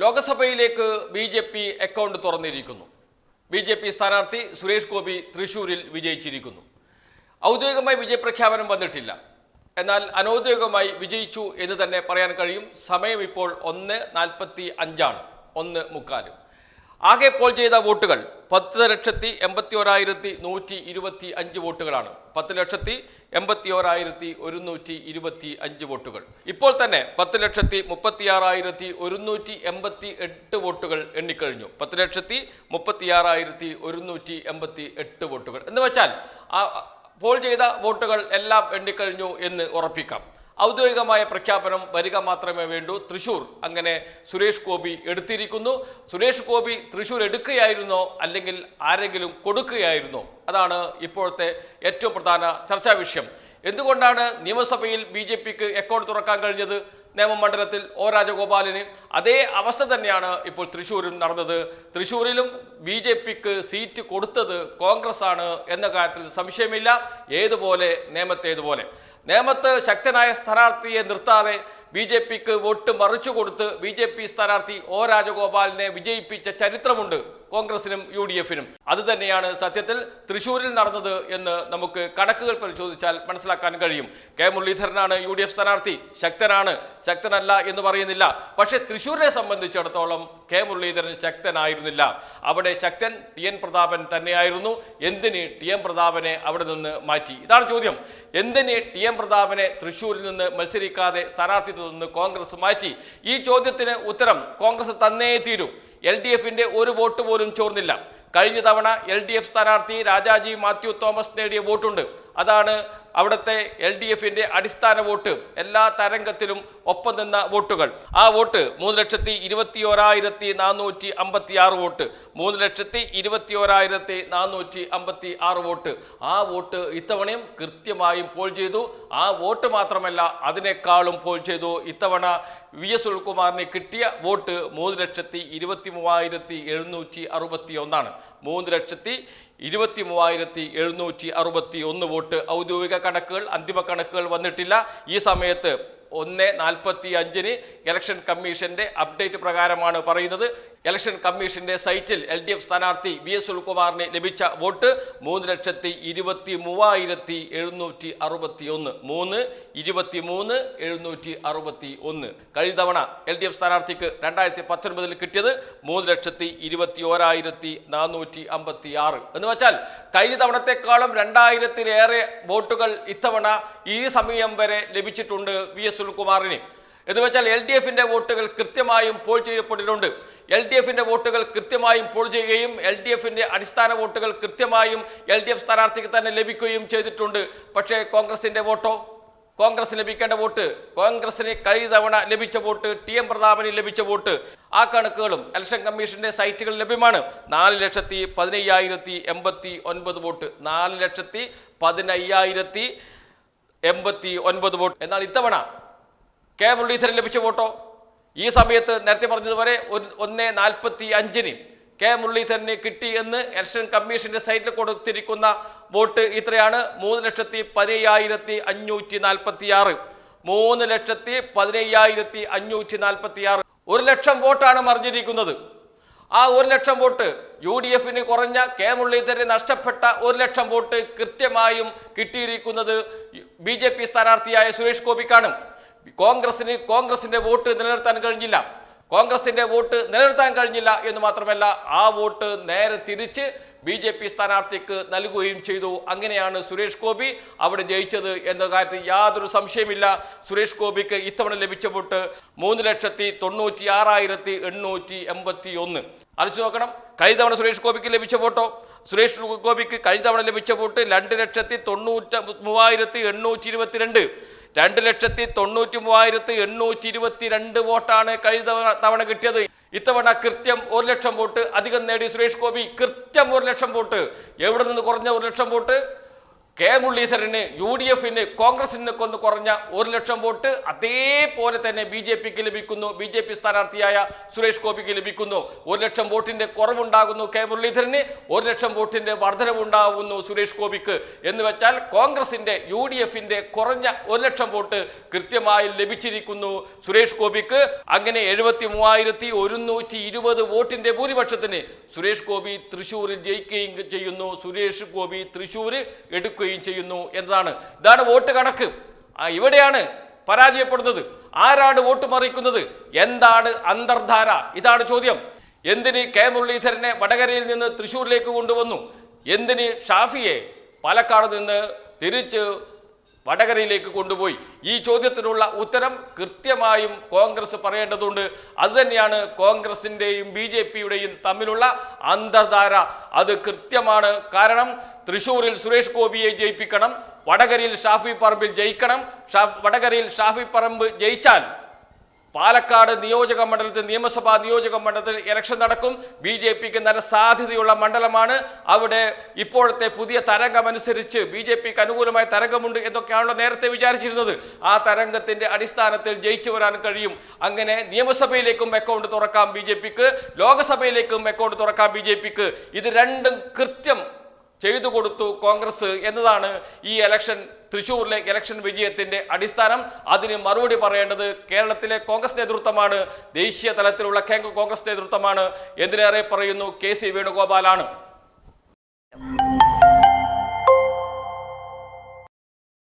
ലോക്സഭയിലേക്ക് B J P account തുറന്നിരിക്കുന്നു. B J P സ്ഥാനാർത്ഥി സുരേഷ് ഗോപി തൃശൂരിൽ വിജയിച്ചിരിക്കുന്നു. ഔദ്യോഗികമായി വിജയപ്രഖ്യാപനം വന്നിട്ടില്ല. എന്നാൽ അനൗദ്യോഗികമായി വിജയിച്ചു എന്ന് തന്നെ പറയാൻ കഴിയും. സമയം ഇപ്പോൾ ഒന്ന് നാൽപ്പത്തി അഞ്ചാണ് ഒന്ന് മുക്കാലും. ആകെ പോൾ ചെയ്ത വോട്ടുകൾ പത്ത് ലക്ഷത്തി എൺപത്തി ഓരായിരത്തി നൂറ്റി ഇരുപത്തി അഞ്ച് വോട്ടുകളാണ്. പത്ത് ലക്ഷത്തി എൺപത്തി ഓരായിരത്തി ഒരുന്നൂറ്റി ഇരുപത്തി അഞ്ച് വോട്ടുകൾ. ഇപ്പോൾ തന്നെ പത്ത് ലക്ഷത്തി മുപ്പത്തി ആറായിരത്തി ഒരുന്നൂറ്റി എൺപത്തി എട്ട് വോട്ടുകൾ എണ്ണിക്കഴിഞ്ഞു. പത്ത് ലക്ഷത്തി മുപ്പത്തി ആറായിരത്തി ഒരുന്നൂറ്റി എൺപത്തി എട്ട് വോട്ടുകൾ. എന്ന് വെച്ചാൽ ആ പോൾ ചെയ്ത വോട്ടുകൾ എല്ലാം എണ്ണിക്കഴിഞ്ഞു എന്ന് ഉറപ്പിക്കാം. ഔദ്യോഗികമായ പ്രഖ്യാപനം വരിക മാത്രമേ വേണ്ടൂ. തൃശൂർ അങ്ങനെ സുരേഷ് ഗോപി എടുത്തിരിക്കുന്നു. സുരേഷ് ഗോപി തൃശൂർ എടുക്കുകയായിരുന്നോ? അല്ലെങ്കിൽ ആരെങ്കിലും കൊടുക്കുകയായിരുന്നോ? അതാണ് ഇപ്പോഴത്തെ ഏറ്റവും പ്രധാന ചർച്ചാ വിഷയം. എന്തുകൊണ്ടാണ് നിയമസഭയിൽ ബി ജെ പിക്ക് അക്കൗണ്ട് തുറക്കാൻ കഴിഞ്ഞത്? നിയമമണ്ഡലത്തിൽ ഒ രാജഗോപാലിന് അതേ അവസ്ഥ തന്നെയാണ് ഇപ്പോൾ തൃശ്ശൂരും നടന്നത്. തൃശ്ശൂരിലും ബി ജെ പിക്ക് സീറ്റ് കൊടുത്തത് കോൺഗ്രസ് ആണ് എന്ന കാര്യത്തിൽ സംശയമില്ല. ഏതുപോലെ നേമത്തേതുപോലെ നേമത്ത് ശക്തനായ സ്ഥാനാർത്ഥിയെ നിർത്താതെ ബി ജെ പിക്ക് വോട്ട് മറിച്ചു കൊടുത്ത് ബി ജെ പി സ്ഥാനാർത്ഥി ഒ രാജഗോപാലിനെ വിജയിപ്പിച്ച ചരിത്രമുണ്ട്. കോൺഗ്രസിനും യു ഡി എഫിനും അത് തന്നെയാണ് സത്യത്തിൽ തൃശൂരിൽ നടന്നത് എന്ന് നമുക്ക് കണക്കുകൾ പരിശോധിച്ചാൽ മനസ്സിലാക്കാൻ കഴിയും. കെ മുരളീധരനാണ് യു ഡി എഫ് സ്ഥാനാർത്ഥി. ശക്തനാണ്. ശക്തനല്ല എന്ന് പറയുന്നില്ല. പക്ഷേ തൃശൂരിനെ സംബന്ധിച്ചിടത്തോളം കെ മുരളീധരൻ ശക്തനായിരുന്നില്ല. അവിടെ ശക്തൻ ടി എൻ പ്രതാപൻ തന്നെയായിരുന്നു. എന്തിന് ടി എം പ്രതാപനെ അവിടെ നിന്ന് മാറ്റി? ഇതാണ് ചോദ്യം. എന്തിന് ടി എം പ്രതാപനെ തൃശൂരിൽ നിന്ന് മത്സരിക്കാതെ സ്ഥാനാർത്ഥിത്വത്തിൽ നിന്ന് കോൺഗ്രസ് മാറ്റി? ഈ ചോദ്യത്തിന് ഉത്തരം കോൺഗ്രസ് തന്നേ തീരൂ. എൽ ഡി എഫിന്റെ ഒരു വോട്ട് പോലും ചോർന്നില്ല. കഴിഞ്ഞ തവണ എൽ ഡി എഫ് സ്ഥാനാർത്ഥി രാജാജി മാത്യു തോമസ് നേടിയ വോട്ടുണ്ട്. അതാണ് അവിടുത്തെ എൽ ഡി എഫിന്റെ അടിസ്ഥാന വോട്ട്. എല്ലാ തരംഗത്തിലും ഒപ്പം നിന്ന വോട്ടുകൾ. ആ വോട്ട് മൂന്ന് ലക്ഷത്തി ഇരുപത്തി ഓരായിരത്തി നാനൂറ്റി അമ്പത്തി ആറ് വോട്ട്. മൂന്ന് ലക്ഷത്തി ഇരുപത്തി ഓരായിരത്തി നാനൂറ്റി അമ്പത്തി ആറ് വോട്ട്. ആ വോട്ട് ഇത്തവണയും കൃത്യമായും പോൾ ചെയ്തു. ആ വോട്ട് മാത്രമല്ല അതിനേക്കാളും പോൾ ചെയ്തു. ഇത്തവണ വി എസ് സുൽകുമാറിന് കിട്ടിയ വോട്ട് മൂന്ന് ലക്ഷത്തി ഇരുപത്തി മൂവായിരത്തി എഴുന്നൂറ്റി അറുപത്തി ഒന്നാണ് മൂന്ന് ലക്ഷത്തി ഇരുപത്തി മൂവായിരത്തി എഴുന്നൂറ്റി അറുപത്തി ഒന്ന് വോട്ട് ഔദ്യോഗിക കണക്കുകൾ അന്തിമ കണക്കുകൾ വന്നിട്ടില്ല. ഈ സമയത്ത് ഒന്ന് നാൽപ്പത്തി അഞ്ചിന് ഇലക്ഷൻ കമ്മീഷന്റെ അപ്ഡേറ്റ് പ്രകാരമാണ് പറയുന്നത്. ഇലക്ഷൻ കമ്മീഷന്റെ സൈറ്റിൽ എൽ ഡി എഫ് സ്ഥാനാർത്ഥി വി എസ് സുൽകുമാറിന് ലഭിച്ച വോട്ട് മൂന്ന് ലക്ഷത്തി ഇരുപത്തി മൂവായിരത്തി എഴുന്നൂറ്റി അറുപത്തി ഒന്ന് മൂന്ന് ഇരുപത്തി മൂന്ന് എഴുന്നൂറ്റി അറുപത്തി ഒന്ന് കഴിഞ്ഞ തവണ എൽ ഡി എഫ് സ്ഥാനാർത്ഥിക്ക് രണ്ടായിരത്തി പത്തൊൻപതിൽ കിട്ടിയത് മൂന്ന് ലക്ഷത്തി ഇരുപത്തി ഓരായിരത്തി നാനൂറ്റി അമ്പത്തി ആറ് എന്ന് വെച്ചാൽ കഴിഞ്ഞ തവണത്തെക്കാളും രണ്ടായിരത്തിലേറെ വോട്ടുകൾ ഇത്തവണ ഈ സമയം വരെ ലഭിച്ചിട്ടുണ്ട് വി എസ് സുനിൽകുമാറിന് എന്ന് വെച്ചാൽ എൽ ഡി എഫിന്റെ വോട്ടുകൾ കൃത്യമായും പോൾ ചെയ്യപ്പെട്ടിട്ടുണ്ട്. എൽ ഡി എഫിന്റെ വോട്ടുകൾ കൃത്യമായും പോൾ ചെയ്യുകയും എൽ ഡി എഫിന്റെ അടിസ്ഥാന വോട്ടുകൾ കൃത്യമായും എൽ ഡി എഫ് സ്ഥാനാർത്ഥിക്ക് തന്നെ ലഭിക്കുകയും ചെയ്തിട്ടുണ്ട്. പക്ഷേ കോൺഗ്രസിന്റെ വോട്ടോ? കോൺഗ്രസ് ലഭിക്കേണ്ട വോട്ട്? കോൺഗ്രസിന് കഴിഞ്ഞ തവണ ലഭിച്ച വോട്ട് ടി എം പ്രതാപന് ലഭിച്ച വോട്ട്. ആ കണക്കുകളും ഇലക്ഷൻ കമ്മീഷന്റെ സൈറ്റുകളിൽ ലഭ്യമാണ്. നാല് ലക്ഷത്തി പതിനയ്യായിരത്തി എൺപത്തി ഒൻപത് വോട്ട്. നാല് ലക്ഷത്തി പതിനയ്യായിരത്തി എൺപത്തി ഒൻപത് വോട്ട്. എന്നാൽ ഇത്തവണ കെ മുരളീധരൻ ലഭിച്ച വോട്ടോ? ഈ സമയത്ത് നേരത്തെ പറഞ്ഞതുവരെ ഒരു ഒന്ന് നാൽപ്പത്തി അഞ്ചിന് കെ മുരളീധരന് കിട്ടി എന്ന് ഇലക്ഷൻ കമ്മീഷന്റെ സൈറ്റിൽ കൊടുത്തിരിക്കുന്ന വോട്ട് ഇത്രയാണ്. മൂന്ന് ലക്ഷത്തി പതിനയ്യായിരത്തി അഞ്ഞൂറ്റി നാൽപ്പത്തി ആറ് മൂന്ന് ലക്ഷത്തി പതിനയ്യായിരത്തി അഞ്ഞൂറ്റി നാൽപ്പത്തി ആറ് ഒരു ലക്ഷം വോട്ടാണ് മറിഞ്ഞിരിക്കുന്നത്. ആ ഒരു ലക്ഷം വോട്ട് യു ഡി എഫിന് കുറഞ്ഞ കെ മുരളീധരന് നഷ്ടപ്പെട്ട ഒരു ലക്ഷം വോട്ട് കൃത്യമായും കിട്ടിയിരിക്കുന്നത് ബി ജെ പി സ്ഥാനാർത്ഥിയായ സുരേഷ് ഗോപിക്കാണ്. കോൺഗ്രസിന് കോൺഗ്രസിന്റെ വോട്ട് നിലനിർത്താൻ കഴിഞ്ഞില്ല. കോൺഗ്രസിന്റെ വോട്ട് നിലനിർത്താൻ കഴിഞ്ഞില്ല എന്ന് മാത്രമല്ല ആ വോട്ട് നേരെ തിരിച്ച് ബി ജെ പി സ്ഥാനാർത്ഥിക്ക് നൽകുകയും ചെയ്തു. അങ്ങനെയാണ് സുരേഷ് ഗോപി അവിടെ ജയിച്ചത് എന്ന കാര്യത്തിൽ യാതൊരു സംശയമില്ല സുരേഷ് ഗോപിക്ക് ഇത്തവണ ലഭിച്ച വോട്ട് മൂന്ന് ലക്ഷത്തി തൊണ്ണൂറ്റി ആറായിരത്തി എണ്ണൂറ്റി എൺപത്തി ഒന്ന് അടിച്ചു നോക്കണം. കഴിഞ്ഞ തവണ സുരേഷ് ഗോപിക്ക് ലഭിച്ച വോട്ടോ? സുരേഷ് ഗോപിക്ക് കഴിഞ്ഞ തവണ ലഭിച്ച വോട്ട് രണ്ട് ലക്ഷത്തി തൊണ്ണൂറ്റ മൂവായിരത്തി എണ്ണൂറ്റി ഇരുപത്തിരണ്ട്. രണ്ട് ലക്ഷത്തി തൊണ്ണൂറ്റി മൂവായിരത്തി എണ്ണൂറ്റി ഇരുപത്തി രണ്ട് വോട്ടാണ് കഴിഞ്ഞ തവണ കിട്ടിയത്. ഇത്തവണ കൃത്യം ഒരു ലക്ഷം വോട്ട് അധികം നേടി സുരേഷ് ഗോപി കൃത്യം ഒരു ലക്ഷം വോട്ട്. എവിടെ നിന്ന് കുറഞ്ഞ ഒരു ലക്ഷം വോട്ട്? കെ മുരളീധരന് യു ഡി എഫിന് കോൺഗ്രസിന് കൊന്ന് കുറഞ്ഞ ഒരു ലക്ഷം വോട്ട് അതേപോലെ തന്നെ ബി ജെ പിക്ക് ലഭിക്കുന്നു. ബി ജെ പി സ്ഥാനാർത്ഥിയായ സുരേഷ് ഗോപിക്ക് ലഭിക്കുന്നു. ഒരു ലക്ഷം വോട്ടിന്റെ കുറവുണ്ടാകുന്നു കെ മുരളീധരന്. ഒരു ലക്ഷം വോട്ടിന്റെ വർധനവുണ്ടാകുന്നു സുരേഷ് ഗോപിക്ക്. എന്ന് വെച്ചാൽ കോൺഗ്രസിന്റെ യു ഡി എഫിന്റെ കുറഞ്ഞ ഒരു ലക്ഷം വോട്ട് കൃത്യമായി ലഭിച്ചിരിക്കുന്നു സുരേഷ് ഗോപിക്ക്. അങ്ങനെ എഴുപത്തി മൂവായിരത്തി ഒരുന്നൂറ്റി ഇരുപത് വോട്ടിന്റെ ഭൂരിപക്ഷത്തിന് സുരേഷ് ഗോപി തൃശൂരിൽ ജയിക്കുകയും ചെയ്യുന്നു. സുരേഷ് ഗോപി തൃശൂർ എടുക്കുകയും ചെയ്യുന്നു എന്നതാണ്. ഇതാണ് വോട്ട് കണക്ക്. ഇവിടെയാണ് പരാജയപ്പെടുന്നത്. ആരാണ് വോട്ട് മറിക്കുന്നത്? എന്താണ് അന്തർധാര? ഇതാണ് ചോദ്യം. എന്തിന് കെ മുരളീധരനെ വടകരയിൽ നിന്ന് തൃശ്ശൂരിലേക്ക് കൊണ്ടുവന്നു? എന്തിന് ഷാഫിയെ പാലക്കാട് നിന്ന് തിരിച്ച് വടകരയിലേക്ക് കൊണ്ടുപോയി? ഈ ചോദ്യത്തിനുള്ള ഉത്തരം കൃത്യമായും കോൺഗ്രസ് പറയേണ്ടതുണ്ട്. അതുതന്നെയാണ് കോൺഗ്രസിന്റെയും ബി ജെ പിയുടെയും തമ്മിലുള്ള അന്തർധാര. അത് കൃത്യമാണ്. കാരണം തൃശ്ശൂരിൽ സുരേഷ് ഗോപിയെ ജയിപ്പിക്കണം വടകരയിൽ ഷാഫി പറമ്പിൽ ജയിക്കണം. വടകരയിൽ ഷാഫി പറമ്പ് ജയിച്ചാൽ പാലക്കാട് നിയോജക മണ്ഡലത്തിൽ നിയമസഭാ നിയോജക മണ്ഡലത്തിൽ ഇലക്ഷൻ നടക്കും. ബി ജെ പിക്ക് നല്ല സാധ്യതയുള്ള മണ്ഡലമാണ്. അവിടെ ഇപ്പോഴത്തെ പുതിയ തരംഗമനുസരിച്ച് ബി ജെ പിക്ക് അനുകൂലമായ തരംഗമുണ്ട് എന്നൊക്കെയാണല്ലോ നേരത്തെ വിചാരിച്ചിരുന്നത്. ആ തരംഗത്തിന്റെ അടിസ്ഥാനത്തിൽ ജയിച്ചു വരാൻ കഴിയും. അങ്ങനെ നിയമസഭയിലേക്കും അക്കൗണ്ട് തുറക്കാം ബി ജെ പിക്ക് ലോകസഭയിലേക്കും അക്കൗണ്ട് തുറക്കാം ബി ജെ പിക്ക്. ഇത് രണ്ടും കൃത്യം ചെയ്തു കൊടുത്തു കോൺഗ്രസ് എന്നതാണ് ഈ എലക്ഷൻ തൃശ്ശൂരിലെ ഇലക്ഷൻ വിജയത്തിന്റെ അടിസ്ഥാനം. അതിന് മറുപടി പറയേണ്ടത് കേരളത്തിലെ കോൺഗ്രസ് നേതൃത്വമാണ്. ദേശീയ തലത്തിലുള്ള കോൺഗ്രസ് നേതൃത്വമാണ്. എന്തിനേറെ പറയുന്നു കെ സി വേണുഗോപാലാണ്.